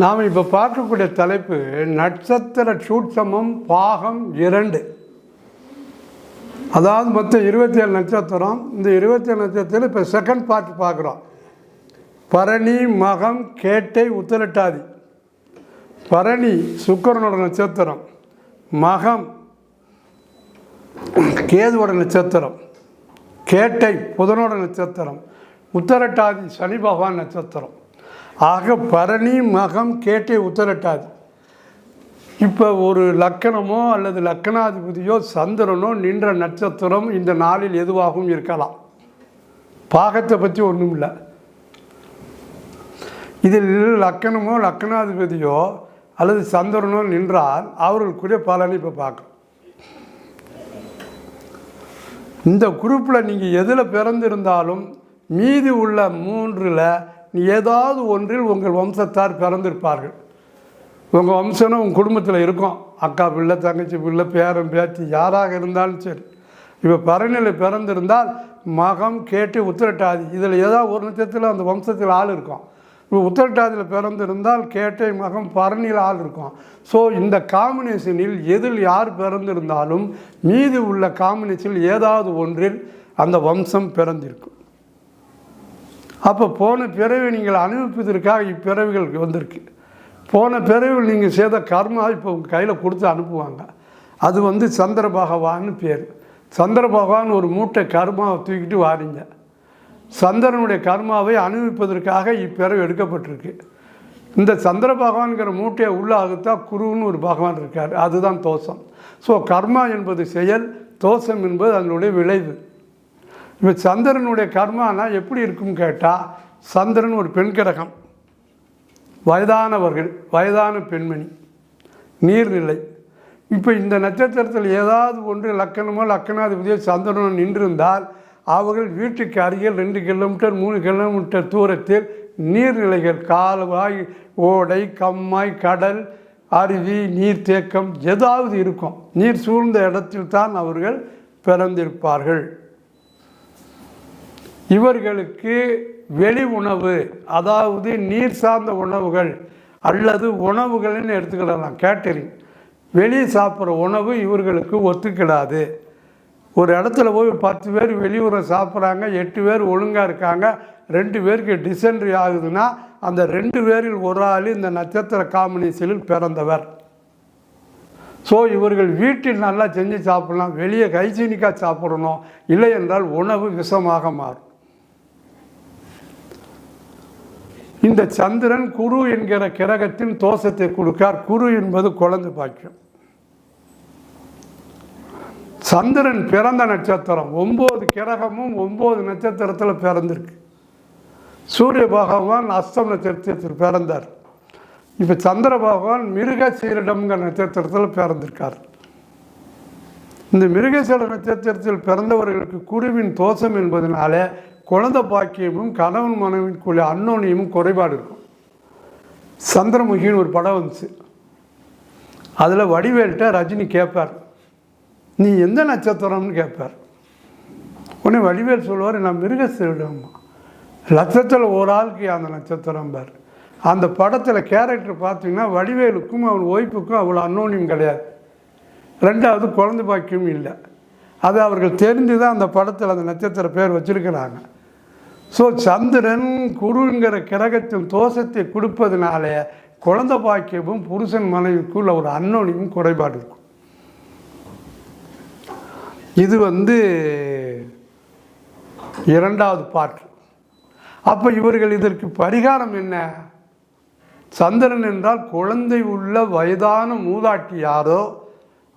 நாம் இப்போ பார்க்கக்கூடிய தலைப்பு நட்சத்திர சூட்சமம் பாகம் இரண்டு. அதாவது மொத்தம் இருபத்தி ஏழு நட்சத்திரம். இந்த இருபத்தி ஏழு நட்சத்திரத்தில் இப்போ செகண்ட் பார்ட் பார்க்குறோம். பரணி மகம் கேட்டை உத்திரட்டாதி. பரணி சுக்கரனோட நட்சத்திரம். மகம் கேதுவோட நட்சத்திரம். கேட்டை புதனோட நட்சத்திரம். உத்தரட்டாதி சனி பகவான் நட்சத்திரம். ஆக பரணி மகம் கேட்டே உத்தரட்டாது. இப்போ ஒரு லக்கணமோ அல்லது லக்கணாதிபதியோ சந்திரனோ நின்ற நட்சத்திரம் இந்த நாளில் எதுவாகவும் இருக்கலாம். பாகத்தை பற்றி ஒன்றும் இல்லை. இதில் லக்கணமோ லக்கணாதிபதியோ அல்லது சந்திரனோ நின்றால் அவர்களுக்குரிய பலனை இப்போ பார்க்கணும் இந்த குரூப்பில் நீங்கள் எதில் பிறந்திருந்தாலும் மீதி உள்ள மூன்றில் ஏதாவது ஒன்றில் உங்கள் வம்சத்தார் பிறந்திருப்பார்கள். உங்கள் வம்சனும் உங்கள் குடும்பத்தில் இருக்கும். அக்கா பிள்ளை தங்கச்சி பிள்ளை பேரன் பேத்தி யாராக இருந்தாலும் சரி. இப்போ பரநிலை பிறந்திருந்தால் மகம் கேட்டு உத்திரட்டாதி. இதில் ஏதாவது ஒரு நட்சத்திரத்தில் அந்த வம்சத்தில் ஆள் இருக்கும். இப்போ உத்திரட்டாதியில் பிறந்திருந்தால் கேட்டை மகம் பரணியில் ஆள் இருக்கும். ஸோ இந்த காம்பினேஷனில் எதில் யார் பிறந்திருந்தாலும் மீதி உள்ள காம்பினேஷனில் ஏதாவது ஒன்றில் அந்த வம்சம் பிறந்திருக்கும். அப்போ போன பிறவை நீங்கள் அனுபவிப்பதற்காக இப்பிறவிகள் வந்திருக்கு. போன பிறவில் நீங்கள் செய்த கர்மா இப்போ உங்கள் கையில் கொடுத்து அனுப்புவாங்க. அது வந்து சந்திர பகவான்னு பேர். சந்திர பகவான் ஒரு மூட்டை கர்மாவை தூக்கிட்டு வாரிங்க. சந்திரனுடைய கர்மாவை அனுபவிப்பதற்காக இப்பிறவு எடுக்கப்பட்டிருக்கு. இந்த சந்திர பகவான்கிற மூட்டையை உள்ளாகத்தான் குருன்னு ஒரு பகவான் இருக்கார். அதுதான் தோஷம். ஸோ கர்மா என்பது செயல் தோஷம் என்பது அதனுடைய விளைவு. இப்போ சந்திரனுடைய கர்மானா எப்படி இருக்கும்னு கேட்டால் சந்திரன் ஒரு பெண் கிரகம். வயதானவர்கள் வயதான பெண்மணி நீர்நிலை. இப்போ இந்த நட்சத்திரத்தில் ஏதாவது ஒன்று லக்கணமோ லக்கணாதிபதியோ சந்திரனோ நின்றிருந்தால் அவர்கள் வீட்டுக்கு அருகில் ரெண்டு கிலோமீட்டர் மூணு கிலோமீட்டர் தூரத்தில் நீர்நிலைகள் கால்வாய் ஓடை கம்மாய் கடல் அருவி நீர்த்தேக்கம் ஏதாவது இருக்கும். நீர் சூழ்ந்த இடத்தில் தான் அவர்கள் பிறந்திருப்பார்கள். இவர்களுக்கு வெளி உணவு அதாவது நீர் சார்ந்த உணவுகள் அல்லது உணவுகள்னு எடுத்துக்கிடலாம் கேட்டரிங் வெளியே சாப்பிட்ற உணவு இவர்களுக்கு ஒத்துக்கிடாது. ஒரு இடத்துல போய் பத்து பேர் வெளியூரை சாப்பிட்றாங்க எட்டு பேர் ஒழுங்காக இருக்காங்க ரெண்டு பேருக்கு டிசென்ட்ரி ஆகுதுன்னா அந்த ரெண்டு பேரில் ஒரு ஆள் இந்த நட்சத்திர காம்பினேஷனில் பிறந்தவர். ஸோ இவர்கள் வீட்டில் நல்லா செஞ்சு சாப்பிட்லாம் வெளியே ஹைஜீனிக்காக சாப்பிடணும் இல்லை என்றால் உணவு விஷமாக மாறும். இந்த சந்திரன் குரு என்கிற கிரகத்தின் தோஷத்தை கொடுக்கார். குரு என்பது குழந்தை பாக்கியம். சந்திரன் பிறந்த நட்சத்திரம். ஒம்பது கிரகமும் ஒம்பது நட்சத்திரத்தில் பிறந்திருக்கு. சூரிய பகவான் அஸ்தம் நட்சத்திரத்தில் பிறந்தார். இப்போ சந்திர பகவான் மிருகசீரிடம்ங்கிற நட்சத்திரத்தில் பிறந்திருக்கார். இந்த மிருகசீர நட்சத்திரத்தில் பிறந்தவர்களுக்கு குருவின் தோஷம் என்பதனால குழந்தை பாக்கியமும் கணவன் மனைவிக்குள்ள அன்னோனியமும் குறைபாடு இருக்கும். சந்திரமுகின்னு ஒரு படம் வந்துச்சு. அதில் வடிவேல்கிட்ட ரஜினி கேட்பார் நீ எந்த நட்சத்திரம்னு கேட்பார் உடனே வடிவேல் சொல்லுவார் நான் மிருகசீரிடம்மா லட்சத்தில் ஒரு ஆளுக்கு அந்த நட்சத்திரம் பார். அந்த படத்தில் கேரக்டர் பார்த்தீங்கன்னா வடிவேலுக்கும் அவன் ஒய்ஃபுக்கும் அவ்வளோ அன்னோனியம் கிடையாது. ரெண்டாவது குழந்தை பாக்கியம் இல்லை. அது அவர்கள் தெரிஞ்சு தான் அந்த படத்தில் அந்த நட்சத்திர பேர் வச்சுருக்கிறாங்க. ஸோ சந்திரன் குருங்கிற கிரகத்தின் தோஷத்தை கொடுப்பதுனால குழந்தை பாக்கியமும் புருஷன் மனைவிக்குள்ள ஒரு அன்னோனியும் குறைபாடு இருக்கும். இது வந்து இரண்டாவது பாட்டு அப்போ இவர்கள் இதற்கு பரிகாரம் என்ன? சந்திரன் என்றால் குழந்தை உள்ள வயதான மூதாட்டி யாரோ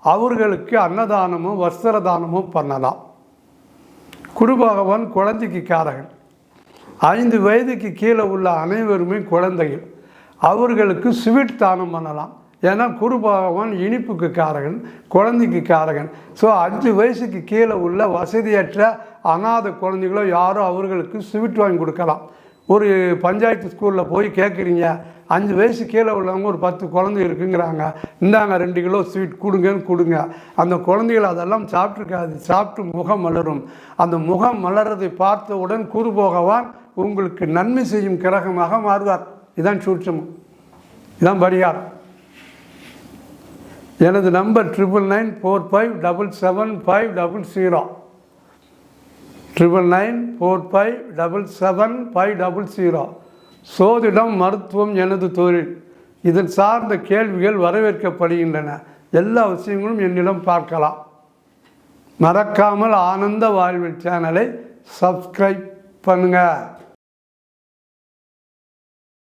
அவர்களுக்கு அன்னதானமோ வஸ்திர தானமோ பண்ணலாம். குரு பகவான் குழந்தைக்கு காரகன். ஐந்து வயதுக்கு கீழே உள்ள அனைவருமே குழந்தைகள். அவர்களுக்கு ஸ்வீட் தானம் பண்ணலாம். ஏன்னா குரு பகவான் இனிப்புக்கு காரகன் குழந்தைக்கு காரகன். ஸோ அஞ்சு வயசுக்கு கீழே உள்ள வசதியற்ற அனாதை குழந்தைகளோ யாரோ அவர்களுக்கு ஸ்வீட் வாங்கி கொடுக்கலாம். ஒரு பஞ்சாயத்து ஸ்கூலில் போய் கேட்குறீங்க அஞ்சு வயசு கீழே உள்ளவங்க ஒரு பத்து குழந்தை இருக்குங்கிறாங்க. இந்தாங்க ரெண்டு கிலோ ஸ்வீட் கொடுங்கன்னு கொடுங்க. அந்த குழந்தைகள் அதெல்லாம் சாப்பிட்ருக்காது சாப்பிட்டு முகம் மலரும். அந்த முகம் மலர்றதை பார்த்தவுடன் குரு பகவான் உங்களுக்கு நன்மை செய்யும் கிரகமாக மாறுவார். இதான் சூட்சமம். இதான் பரிகாரம். எனது number triple nine four five double seven five double zero triple nine four five double seven five double zero சோதிடம் மருத்துவம் எனது தொழில். இதன் சார்ந்த கேள்விகள் வரவேற்கப்படுகின்றன. எல்லா விஷயங்களும் என்னிடம் பார்க்கலாம். மறக்காமல் ஆனந்த வாழ்வில் சேனலை சப்ஸ்கிரைப் பண்ணுங்கள்